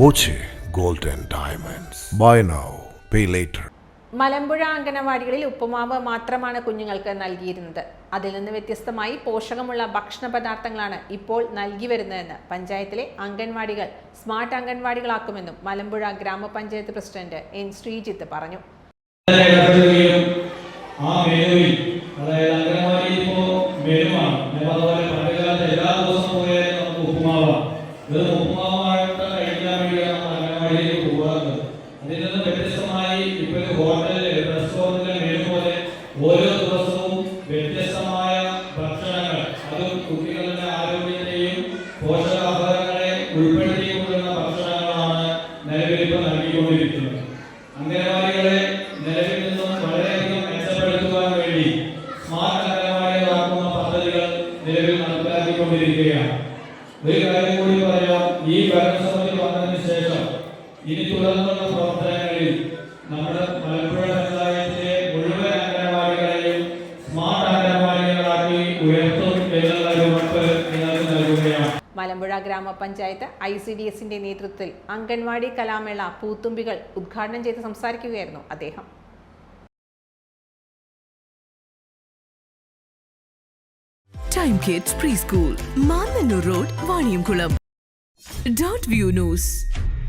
Boche gold and diamonds buy now pay later Malampuzha അംഗനവാടികളിൽ ഉപ്പുമാവ് മാത്രമാണ് കുഞ്ഞുങ്ങൾക്ക് നൽകിയിരുന്നത്. അതിൽ നിന്ന് വ്യത്യസ്തമായി പോഷകമുള്ള ഭക്ഷണ പദാർത്ഥങ്ങളാണ് ഇപ്പോൾ നൽകി വരുന്നതെന്ന് പഞ്ചായത്തിലെ അംഗൻവാടികൾ സ്മാർട്ട് അംഗൻവാടികളാക്കുമെന്നും മലമ്പുഴ ഗ്രാമപഞ്ചായത്ത് പ്രസിഡന്റ് എൻ ശ്രീജിത്ത് പറഞ്ഞു. ഉപ്പുമാവ് ആ മെനുവിൽ അതായത് അംഗനവാടി ഇപ്പോ മെനുവാണ് അതുപോലെ പണ്ടുകാലത്ത് എല്ലാ ദിവസവും പോയാലും നമുക്ക് ഉപ്പുമാവാണ്. അംഗനവാടിയിലേക്ക് പോകാറുള്ളത് അതിൽ നിന്ന് വ്യത്യസ്തമായി ഇപ്പൊ ഒരു ഹോട്ടലിൽ റെസ്റ്റോറന്റിലെ ഓരോ ദിവസവും വ്യത്യസ്തമായ ഭക്ഷണങ്ങൾ. അത് കുട്ടികളുടെ ആരോഗ്യത്തെയും പോഷകാഹാരങ്ങളെ ഉൾപ്പെടുത്തിക്കൊണ്ടുള്ള ഭക്ഷണങ്ങളാണ് നിലവിൽ ഇപ്പോൾ നൽകിക്കൊണ്ടിരിക്കുന്നത്. അംഗനവാടികളെ നിലവിൽ നിന്നും വളരെയധികം മെച്ചപ്പെടുത്തുവാൻ വേണ്ടി സ്മാർട്ട് അംഗനവാടികളാക്കുന്ന പദ്ധതികൾ നിലവിൽ നടപ്പിലാക്കിക്കൊണ്ടിരിക്കുകയാണ്. ഒരു കാര്യം കൂടി പറയാം. ഈ ഭരണസമിതി വന്നതിന് ശേഷം ഇനി തുടർന്നുള്ള പ്രവർത്തനങ്ങളിൽ നമ്മുടെ മലമ്പുഴ സമുദായത്തിലെ മുഴുവൻ അംഗനവാടികളെയും സ്മാർട്ട് അംഗനവാടികളാക്കി ഉയർത്തും എന്നുള്ള ഒരു ഉറപ്പ് നിങ്ങൾക്ക് നൽകുകയാണ്. മലമ്പുഴ ഗ്രാമപഞ്ചായത്ത് ഐ സി ഡി എസിന്റെ നേതൃത്വത്തിൽ അംഗൻവാടി കലാമേള പൂത്തുമ്പികൾ ഉദ്ഘാടനം ചെയ്ത് സംസാരിക്കുകയായിരുന്നു അദ്ദേഹം. Time kids pre school Mannannur road Vaniyamkulam dot view news